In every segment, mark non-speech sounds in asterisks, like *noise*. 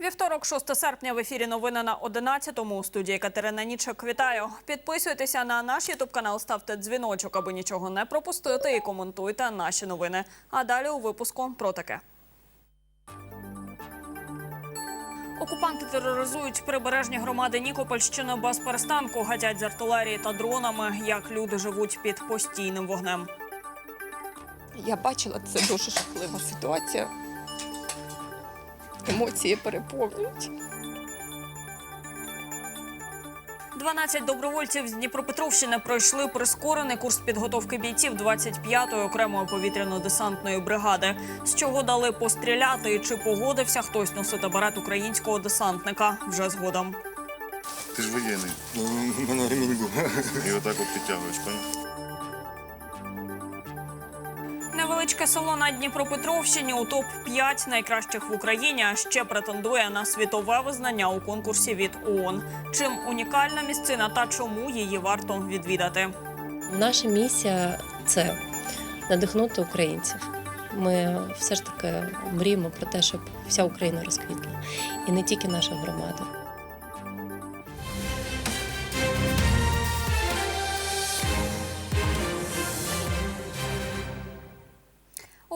Вівторок, 6 серпня, в ефірі новини на 11-му. У студії Катерина Нічок. Вітаю. Підписуйтеся на наш ютуб канал, ставте дзвіночок, аби нічого не пропустити, і коментуйте наші новини. А далі у випуску про таке. Окупанти тероризують прибережні громади Нікопольщини без перестанку, гатять з артилерії та дронами. Як люди живуть під постійним вогнем. Я бачила, це дуже жахлива ситуація. Емоції переповнюють. 12 добровольців з Дніпропетровщини пройшли прискорений курс підготовки бійців 25-ї окремої повітряно-десантної бригади. З чого дали постріляти і чи погодився хтось носити берет українського десантника вже згодом. Ти ж воєнний. Ну, мене ремінь був. І отак от підтягуєш, поняв? Невеличке село на Дніпропетровщині у топ 5 найкращих в Україні. А ще претендує на світове визнання у конкурсі від ООН. Чим унікальна місцина та чому її варто відвідати? Наша місія це надихнути українців. Ми все ж таки мріємо про те, щоб вся Україна розквітла, і не тільки наша громада.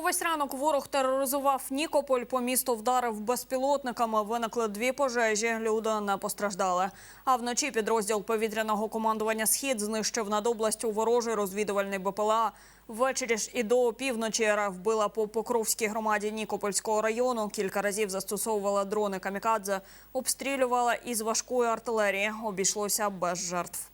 Увесь ранок ворог тероризував Нікополь. По місту вдарив безпілотниками. Виникли дві пожежі. Люди не постраждали. А вночі підрозділ повітряного командування Схід знищив над областю ворожий розвідувальний БПЛА. Ввечері ж і до опівночі РФ вбила по Покровській громаді Нікопольського району. Кілька разів застосовувала дрони камікадзе, обстрілювала із важкої артилерії. Обійшлося без жертв.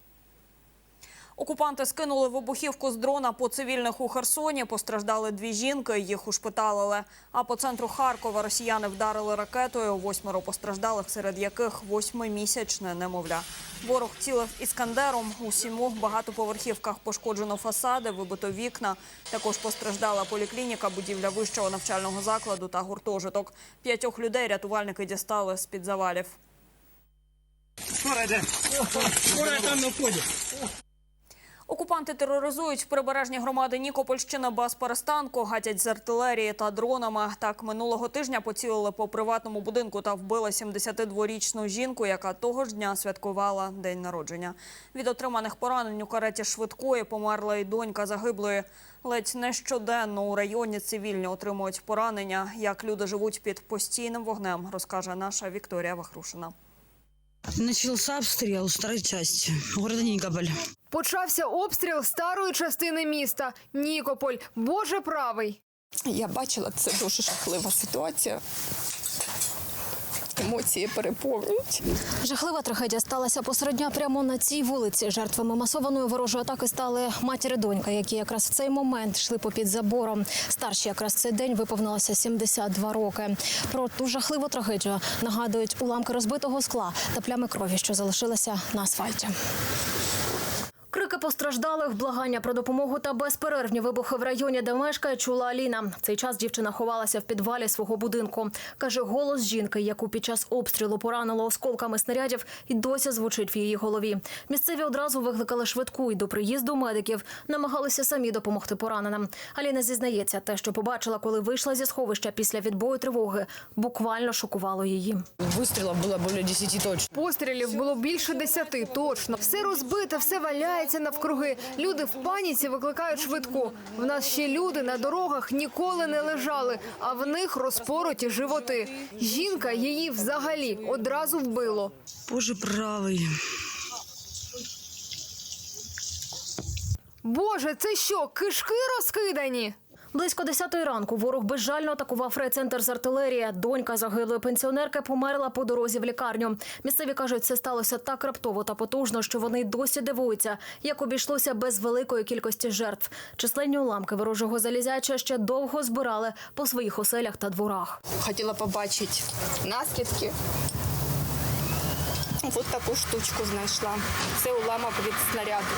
Окупанти скинули вибухівку з дрона по цивільних у Херсоні. Постраждали дві жінки, їх ушпиталили. А по центру Харкова росіяни вдарили ракетою. Восьмеро постраждалих, серед яких восьмимісячне немовля. Ворог цілив іскандером. У сімох багатоповерхівках пошкоджено фасади, вибито вікна. Також постраждала поліклініка, будівля вищого навчального закладу та гуртожиток. П'ятьох людей рятувальники дістали з під завалів. Окупанти тероризують прибережні громади Нікопольщини без перестанку, гатять з артилерії та дронами. Так минулого тижня поцілили по приватному будинку та вбили 72-річну жінку, яка того ж дня святкувала день народження. Від отриманих поранень у кареті швидкої померла й донька загиблої. Ледь не щоденно у районі цивільні отримують поранення. Як люди живуть під постійним вогнем, розкаже наша Вікторія Вахрушина. Начался обстрел второй части города Никополь. Почався обстріл старої частини міста Нікополь. Боже правий. Я бачила, це дуже жахлива ситуація. Емоції переповнюють. Жахлива трагедія сталася посеред дня прямо на цій вулиці. Жертвами масованої ворожої атаки стали матір і донька, які якраз в цей момент йшли попід забором. Старші якраз цей день виповнилося 72 роки. Про ту жахливу трагедію нагадують уламки розбитого скла та плями крові, що залишилися на асфальті. Крики постраждалих, благання про допомогу та безперервні вибухи в районі, де мешкає, чула Аліна. В цей час дівчина ховалася в підвалі свого будинку. Каже, голос жінки, яку під час обстрілу поранило осколками снарядів, і досі звучить в її голові. Місцеві одразу викликали швидку і до приїзду медиків намагалися самі допомогти пораненим. Аліна зізнається, те, що побачила, коли вийшла зі сховища після відбою тривоги, буквально шокувало її. Выстрелов было более 10 точно. Пострілів було більше десяти. Точно все розбите, все валяється навкруги. Люди в паніці викликають швидку. В нас ще люди на дорогах ніколи не лежали, а в них розпороті животи. Жінка її взагалі одразу вбило. Боже правий. Боже, це що, кишки розкидані? Близько 10 ранку ворог безжально атакував райцентр з артилерії. Донька загиблої пенсіонерки померла по дорозі в лікарню. Місцеві кажуть, це сталося так раптово та потужно, що вони досі дивуються, як обійшлося без великої кількості жертв. Численні уламки ворожого залізяча ще довго збирали по своїх оселях та дворах. Хотіла побачити наслідки. Ось таку штучку знайшла. Це уламок від снаряду.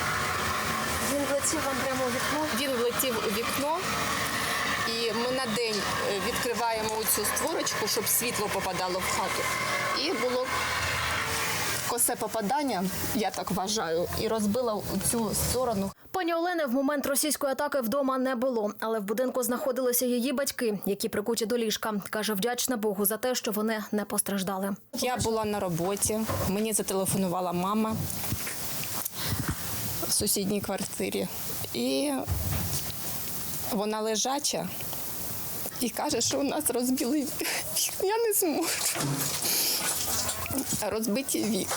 Він влетів вам прямо у вікно. Він влетів у вікно. Ми на день е, відкриваємо цю створочку, щоб світло попадало в хату. І було косе попадання, я так вважаю, і розбила цю сторону. Пані Олени в момент російської атаки вдома не було, але в будинку знаходилися її батьки, які прикуті до ліжка. каже, вдячна Богу за те, що вони не постраждали. Я була на роботі, мені зателефонувала мама в сусідній квартирі. І вона лежача і каже, що у нас розбили. Я не зможу. Розбиті вік.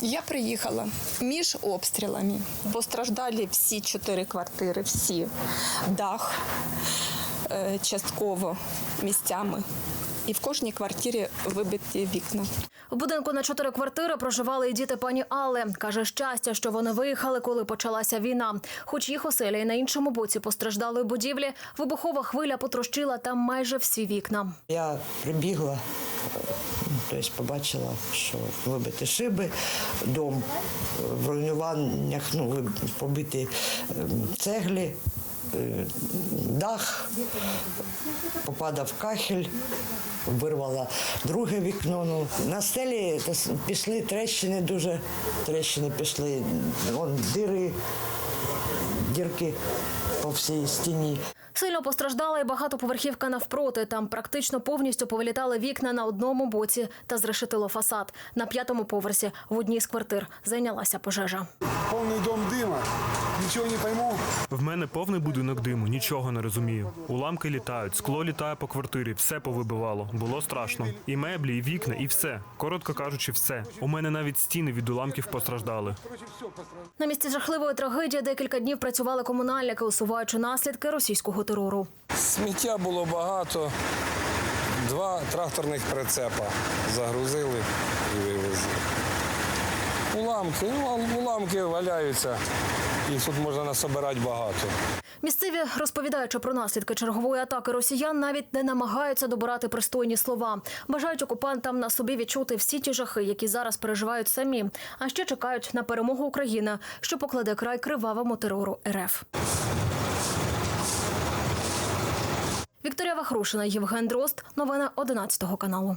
Я приїхала між обстрілами. Постраждали всі чотири квартири, всі. Дах е, частково місцями. І в кожній квартирі вибиті вікна. В будинку на чотири квартири проживали і діти пані Алли. Каже, щастя, що вони виїхали, коли почалася війна. Хоч їх оселя і на іншому боці постраждалої будівлі, вибухова хвиля потрощила там майже всі вікна. Я прибігла, тобто побачила, що вибиті шиби, дом в руйнуваннях, ну, побиті ем, цеглі, дах, попадав кахель, вирвала друге вікно. Ну, на стелі пішли трещини дуже, трещини пішли, вон, дири, дірки по всій стіні. Сильно постраждала і багатоповерхівка навпроти. Там практично повністю повилітали вікна на одному боці та зрешетило фасад. На п'ятому поверсі в одній з квартир зайнялася пожежа. Повний дом дима. Нічого не пойму. В мене повний будинок диму, нічого не розумію. Уламки літають, скло літає по квартирі, все повибивало. Було страшно. І меблі, і вікна, і все. Коротко кажучи, все. У мене навіть стіни від уламків постраждали. На місці жахливої трагедії декілька днів працювали комунальники, усуваючи наслідки російського терору. Сміття було багато. Два тракторних прицепа загрузили і вивезли. Уламки, ну уламки валяються. Їх тут можна насобирати багато. Місцеві, розповідаючи про наслідки чергової атаки росіян, навіть не намагаються добирати пристойні слова. Бажають окупантам на собі відчути всі ті жахи, які зараз переживають самі. А ще чекають на перемогу України, що покладе край кривавому терору РФ. Вікторія Вахрушина, Євген Дрозд. Новини 11 каналу.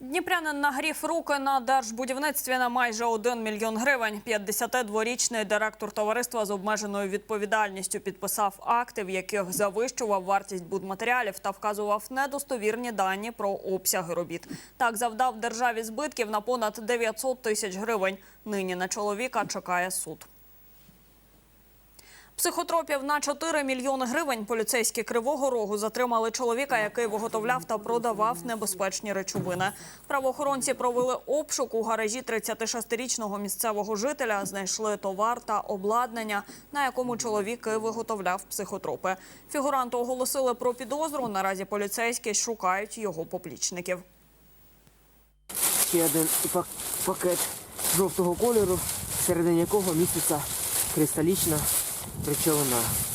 Дніпрянин нагрів руки на держбудівництві на майже 1 мільйон гривень. 52-річний директор товариства з обмеженою відповідальністю підписав акти, в яких завищував вартість будматеріалів та вказував недостовірні дані про обсяги робіт. Так завдав державі збитків на понад 900 тисяч гривень. Нині на чоловіка чекає суд. Психотропів на 4 мільйони гривень поліцейські Кривого Рогу затримали чоловіка, який виготовляв та продавав небезпечні речовини. Правоохоронці провели обшук у гаражі 36-річного місцевого жителя. Знайшли товар та обладнання, на якому чоловік виготовляв психотропи. Фігуранту оголосили про підозру. Наразі поліцейські шукають його поплічників. Ще один пак- пакет жовтого кольору, всередині якого міститься кристалічна речовина.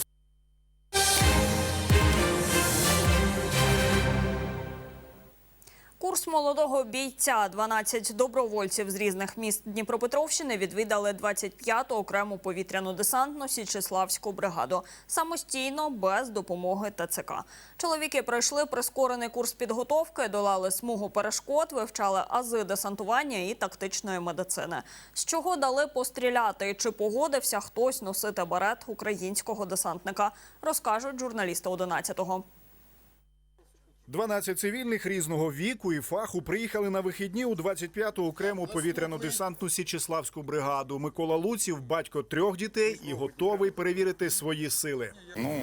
Курс молодого бійця 12 добровольців з різних міст Дніпропетровщини відвідали 25-ту окрему повітряну десантну Січеславську бригаду самостійно без допомоги ТЦК. Чоловіки пройшли прискорений курс підготовки, долали смугу перешкод, вивчали ази десантування і тактичної медицини. З чого дали постріляти? Чи погодився хтось носити берет українського десантника? Розкажуть журналісти 11-го. 12 цивільних різного віку і фаху приїхали на вихідні у 25-ту окрему повітряно-десантну Січеславську бригаду. Микола Луців, батько трьох дітей і готовий перевірити свої сили. Ну,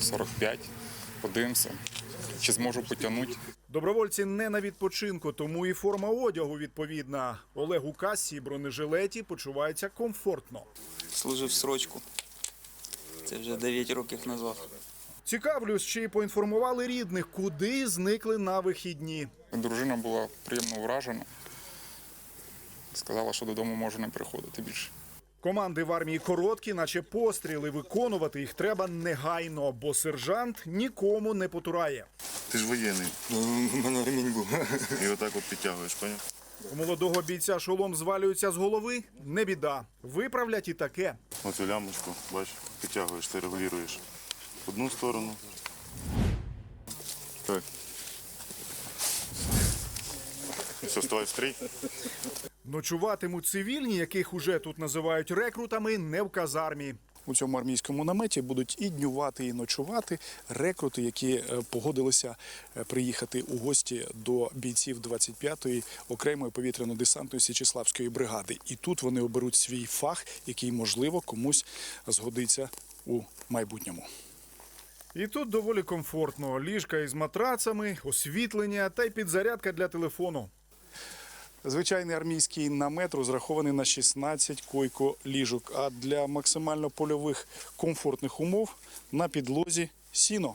45. Подивимося, чи зможу потягнути. Добровольці не на відпочинку, тому і форма одягу відповідна. Олег у касі бронежилеті почувається комфортно. Служив срочку. Це вже 9 років назад. Цікавлюсь, чи поінформували рідних, куди зникли на вихідні. Дружина була приємно вражена. Сказала, що додому може не приходити більше. Команди в армії короткі, наче постріли. Виконувати їх треба негайно, бо сержант нікому не потурає. Ти ж воєнний. У мене ремінь був. І отак от підтягуєш, поняв? У молодого бійця шолом звалюється з голови. Не біда. Виправлять і таке. Оцю лямочку, бач, підтягуєш, ти регулюєш. Одну сторону. Так. Все, вставай в стрій. Ночуватимуть цивільні, яких уже тут називають рекрутами, не в казармі. У цьому армійському наметі будуть і днювати, і ночувати рекрути, які е, погодилися е, приїхати у гості до бійців 25-ї окремої повітряно-десантної Січеславської бригади. І тут вони оберуть свій фах, який можливо комусь згодиться у майбутньому. І тут доволі комфортно. Ліжка із матрацами, освітлення та й підзарядка для телефону. Звичайний армійський намет розрахований на 16 койко-ліжок, а для максимально польових комфортних умов на підлозі сіно.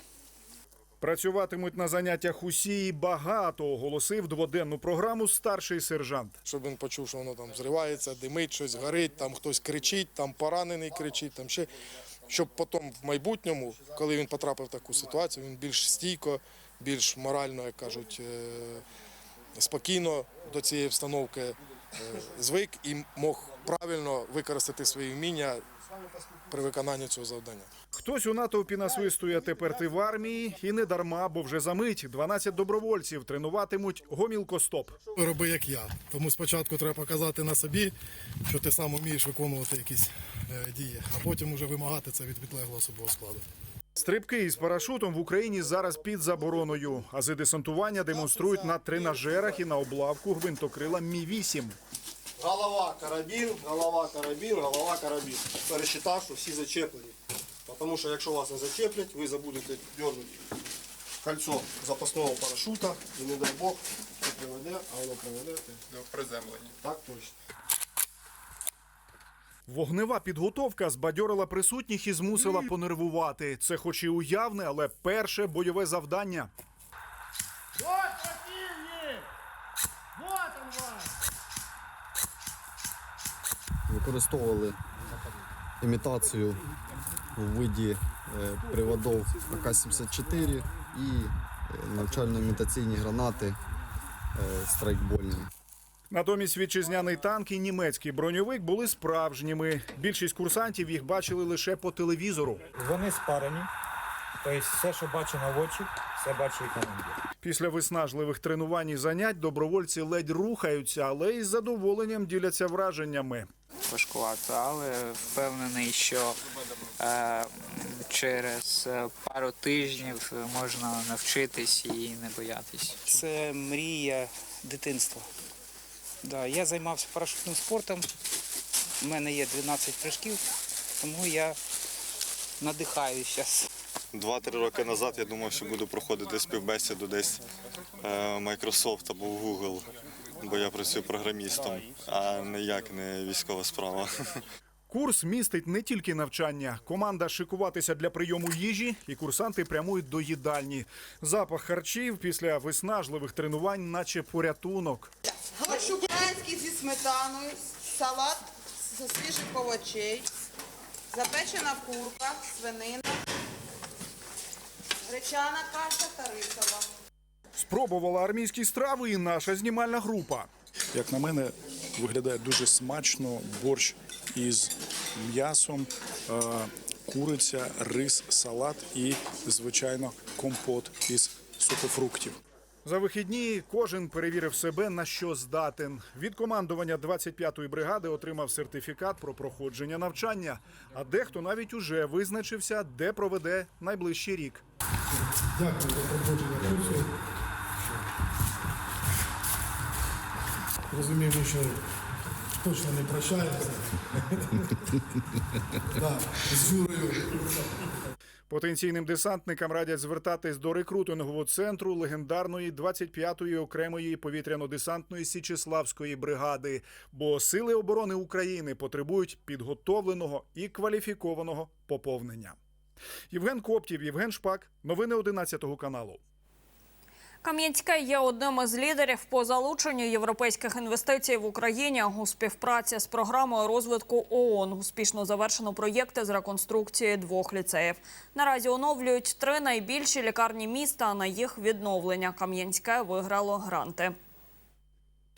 Працюватимуть на заняттях усі і багато, оголосив дводенну програму старший сержант. щоб він почув, що воно там зривається, димить, щось горить, там хтось кричить, там поранений кричить, там ще. Щоб потім в майбутньому, коли він потрапив в таку ситуацію, він більш стійко, більш морально, як кажуть, е, спокійно до цієї обстановки е, звик і мог правильно використати свої вміння при виконанні цього завдання. Хтось у натовпі насвистує тепер ти в армії, і не дарма, бо вже за мить 12 добровольців тренуватимуть гомілкостоп. Роби як я. Тому спочатку треба показати на собі, що ти сам вмієш виконувати якісь е, дії, а потім уже вимагати це від підлеглого особового складу. Стрибки із парашутом в Україні зараз під забороною. Ази десантування демонструють на тренажерах і на облавку гвинтокрила Мі-8. Голова карабін, голова карабін, голова карабін. Пересчитав, що всі зачеплені. Тому що якщо вас не зачеплять, ви забудете дернути кольцо запасного парашута і не дай Бог, це приведе, а воно приведе до приземлення. Так точно. Вогнева підготовка збадьорила присутніх і змусила понервувати. Це хоч і уявне, але перше бойове завдання. Використовували імітацію у виді е, приводів АК-74 і е, навчально-імітаційні гранати е, страйкбольні. Натомість вітчизняний танк і німецький броньовик були справжніми. Більшість курсантів їх бачили лише по телевізору. Вони спарені. Тобто все, що бачено в очі, все бачить командир. Після виснажливих тренувань і занять добровольці ледь рухаються, але із задоволенням діляться враженнями. Важкувато, але впевнений, що е, через е, пару тижнів можна навчитись і не боятись. Це мрія дитинства. Да, я займався парашутним спортом. У мене є 12 прыжків, тому я надихаюся зараз. Два-три роки назад я думав, що буду проходити співбесіду десь е, Microsoft або Google, бо я працюю програмістом, а ніяк не військова справа. *laughs* Курс містить не тільки навчання. Команда шикуватися для прийому їжі, і курсанти прямують до їдальні. Запах харчів після виснажливих тренувань, наче порятунок. Борщ український зі сметаною, салат зі свіжих овочей, запечена курка, свинина, гречана каша та рисова. Спробувала армійські страви і наша знімальна група. Як на мене, виглядає дуже смачно борщ із м'ясом, е, куриця, рис, салат і, звичайно, компот із сухофруктів. За вихідні кожен перевірив себе на що здатен. Від командування 25-ї бригади отримав сертифікат про проходження навчання. А дехто навіть уже визначився, де проведе найближчий рік. Дякую за проходження Розуміємо, що точно не прощаємося. *laughs* Да, З Юрою. Потенційним десантникам радять звертатись до рекрутингового центру легендарної 25-ї окремої повітряно-десантної Січеславської бригади, бо сили оборони України потребують підготовленого і кваліфікованого поповнення. Євген Коптів, Євген Шпак, новини 11 каналу. Кам'янське є одним із лідерів по залученню європейських інвестицій в Україні у співпраці з програмою розвитку ООН. Успішно завершено проєкти з реконструкції двох ліцеїв. Наразі оновлюють три найбільші лікарні міста. На їх відновлення Кам'янське виграло гранти.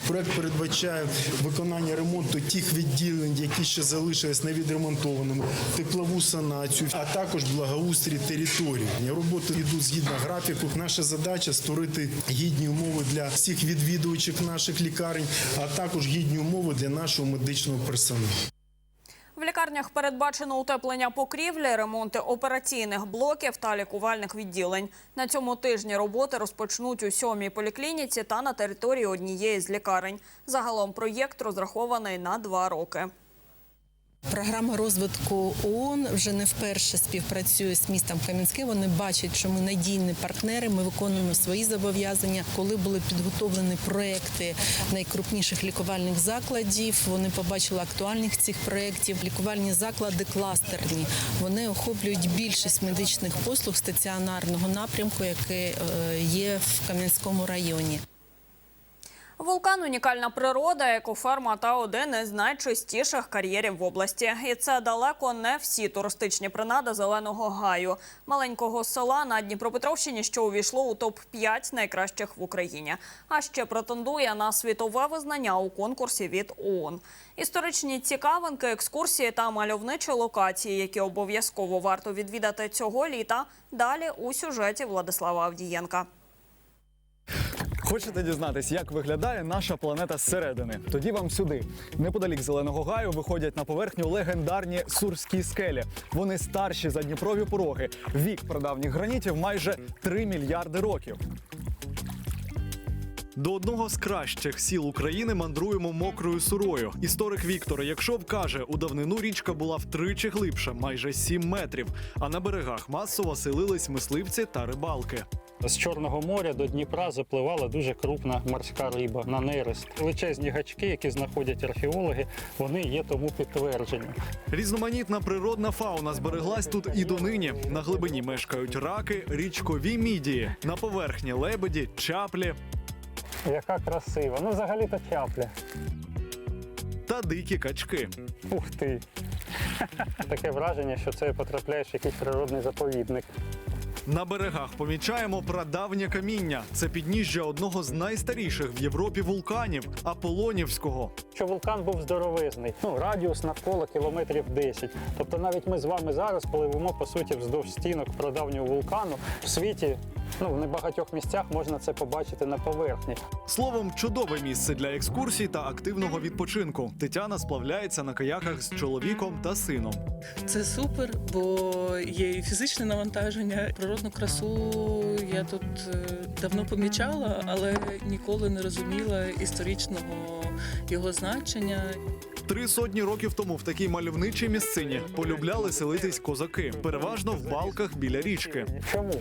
Проект передбачає виконання ремонту тих відділень, які ще залишились невідремонтованими, теплову санацію, а також благоустрій території. Роботи йдуть згідно графіку. Наша задача створити гідні умови для всіх відвідувачів наших лікарень, а також гідні умови для нашого медичного персоналу. В лікарнях передбачено утеплення покрівлі, ремонти операційних блоків та лікувальних відділень. На цьому тижні роботи розпочнуть у сьомій поліклініці та на території однієї з лікарень. Загалом проєкт розрахований на два роки. Програма розвитку ООН вже не вперше співпрацює з містом Кам'янське. Вони бачать, що ми надійні партнери. Ми виконуємо свої зобов'язання. Коли були підготовлені проекти найкрупніших лікувальних закладів, вони побачили актуальність цих проєктів. Лікувальні заклади кластерні. Вони охоплюють більшість медичних послуг стаціонарного напрямку, яке е, є в Кам'янському районі. Вулкан – унікальна природа, екоферма та один із найчистіших кар'єрів в області. І це далеко не всі туристичні принади Зеленого Гаю, маленького села на Дніпропетровщині, що увійшло у топ-5 найкращих в Україні. А ще претендує на світове визнання у конкурсі від ООН. Історичні цікавинки, екскурсії та мальовничі локації, які обов'язково варто відвідати цього літа, далі у сюжеті Владислава Авдієнка. Хочете дізнатись, як виглядає наша планета зсередини? Тоді вам сюди. Неподалік зеленого гаю виходять на поверхню легендарні сурські скелі. Вони старші за Дніпрові пороги. Вік прадавніх гранітів майже 3 мільярди років. До одного з кращих сіл України мандруємо мокрою сурою. Історик Віктор Якшов каже, у давнину річка була втричі глибша, майже 7 метрів. А на берегах масово селились мисливці та рибалки. З Чорного моря до Дніпра запливала дуже крупна морська риба на нерест. Величезні гачки, які знаходять археологи, вони є тому підтвердженням. Різноманітна природна фауна збереглась тут і донині. На глибині мешкають раки, річкові мідії, на поверхні лебеді, чаплі Яка красива. Ну, взагалі-то чапля. та дикі качки. Ух ти. *laughs* Таке враження, що це потрапляєш в якийсь природний заповідник. На берегах помічаємо прадавнє каміння. Це підніжжя одного з найстаріших в Європі вулканів Аполонівського. Що вулкан був здоровезний, ну радіус навколо кілометрів 10. Тобто навіть ми з вами зараз пливемо по суті вздовж стінок прадавнього вулкану в світі. Ну, в небагатьох місцях можна це побачити на поверхні. Словом, чудове місце для екскурсій та активного відпочинку. Тетяна сплавляється на каяках з чоловіком та сином. Це супер, бо є і фізичне навантаження. Природну красу я тут е, давно помічала, але ніколи не розуміла історичного його значення. Три сотні років тому в такій мальовничій місцині полюбляли селитись козаки, переважно в балках біля річки. Чому?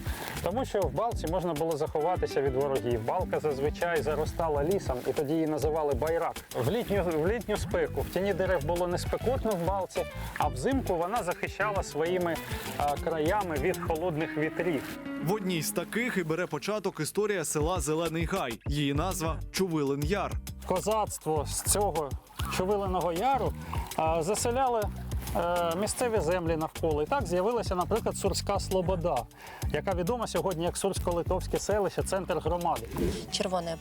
Тому що в балці можна було заховатися від ворогів. Балка зазвичай заростала лісом, і тоді її називали байрак. В літню, в літню спеку в тіні дерев було не спекотно в балці, а взимку вона захищала своїми а, краями від холодних вітрів. В одній з таких і бере початок історія села Зелений Гай. Її назва Чувилин Яр. Козацтво з цього Чувиленого яру заселяли е, місцеві землі навколо. І так з'явилася, наприклад, Сурська Слобода, яка відома сьогодні як Сурсько-Литовське селище, центр громади. Червоний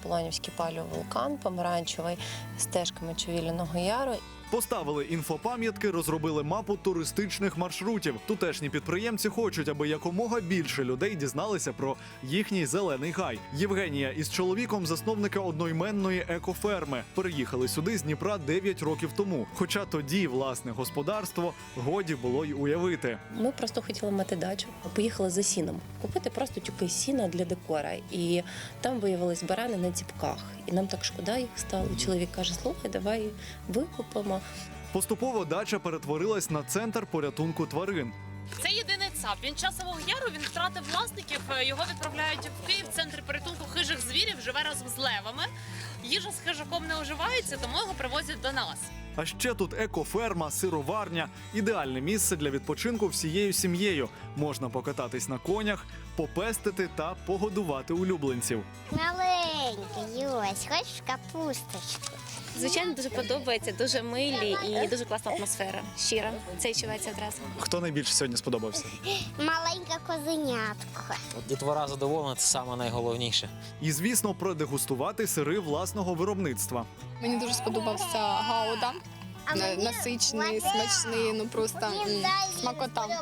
палю вулкан, помаранчевий стежками Чувіліного яру. Поставили інфопам'ятки, розробили мапу туристичних маршрутів. Тутешні підприємці хочуть, аби якомога більше людей дізналися про їхній зелений гай. Євгенія із чоловіком засновника одноіменної екоферми переїхали сюди з Дніпра 9 років тому. Хоча тоді власне господарство годі було й уявити. Ми просто хотіли мати дачу. Поїхали за сіном, купити просто тюки сіна для декора. І там виявились барани на ціпках. І нам так шкода їх стало. Чоловік каже: слухай, давай викупимо. Поступово дача перетворилась на центр порятунку тварин. Це єдиний ЦАП. Він часового яру він втратив власників. е, Його відправляють в Київ. Центр порятунку хижих звірів живе разом з левами. Їжа з хижаком не уживається, тому його привозять до нас. А ще тут екоферма, сироварня ідеальне місце для відпочинку всією сім'єю. Можна покататись на конях, попестити та погодувати улюбленців. Маленький, ось, хочеш капусточку? Звичайно, дуже подобається, дуже милі і дуже класна атмосфера. Щира. Це відчувається одразу. Хто найбільше сьогодні сподобався? Маленька козенятка. Дітвора задоволена, це саме найголовніше. І звісно, продегустувати сири власного виробництва. Мені дуже сподобався гауда. Насичений, смачний, ну просто м, смакота.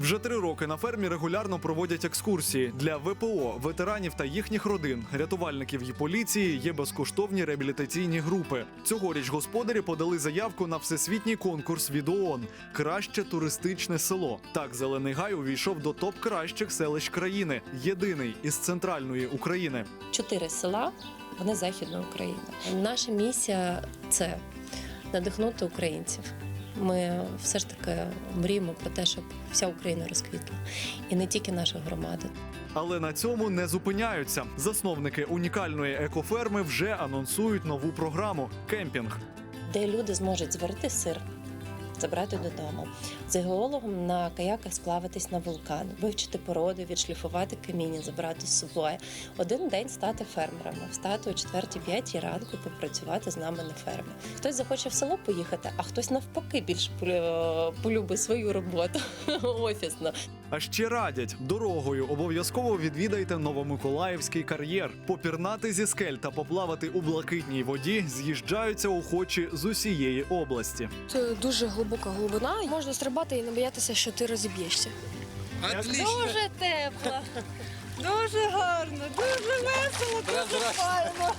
Вже три роки на фермі регулярно проводять екскурсії для ВПО, ветеранів та їхніх родин, рятувальників і поліції. Є безкоштовні реабілітаційні групи. Цьогоріч господарі подали заявку на всесвітній конкурс від ООН Краще туристичне село. Так, зелений гай увійшов до топ кращих селищ країни, єдиний із центральної України. Чотири села, вони західної України. Наша місія це надихнути українців. Ми все ж таки мріємо про те, щоб вся Україна розквітла, і не тільки наша громада. Але на цьому не зупиняються. Засновники унікальної екоферми вже анонсують нову програму кемпінг. де люди зможуть зварити сир, забрати додому, з геологом на каяках сплавитись на вулкан, вивчити породи, відшліфувати каміння, забрати з собою. Один день стати фермерами, встати о 4-5 ранку, попрацювати з нами на фермі. Хтось захоче в село поїхати, а хтось навпаки більш полю- полюбить свою роботу *laughs* офісно. А ще радять дорогою обов'язково відвідайте Новомиколаївський кар'єр. Попірнати зі скель та поплавати у блакитній воді з'їжджаються охочі з усієї області. Це дуже глибока глибина. Можна стрибати і не боятися, що ти розіб'єшся. Дуже тепло. Дуже гарно, дуже весело, дуже файно.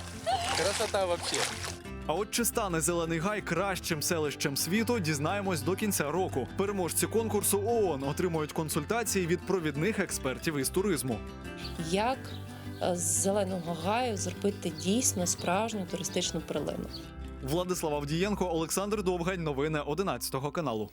Красота взагалі. А от чи стане зелений гай кращим селищем світу, дізнаємось до кінця року. Переможці конкурсу ООН отримують консультації від провідних експертів із туризму. Як е, з зеленого гаю зробити дійсно справжню туристичну прилину? Владислав Авдієнко, Олександр Довгань. Новини 11 каналу.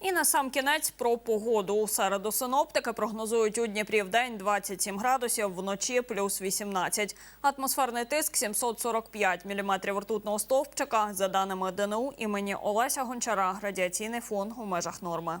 І на сам кінець про погоду. У середу синоптики прогнозують у Дніпрі в день 27 градусів, вночі плюс 18. Атмосферний тиск 745 міліметрів ртутного стовпчика. За даними ДНУ імені Олеся Гончара, радіаційний фон у межах норми.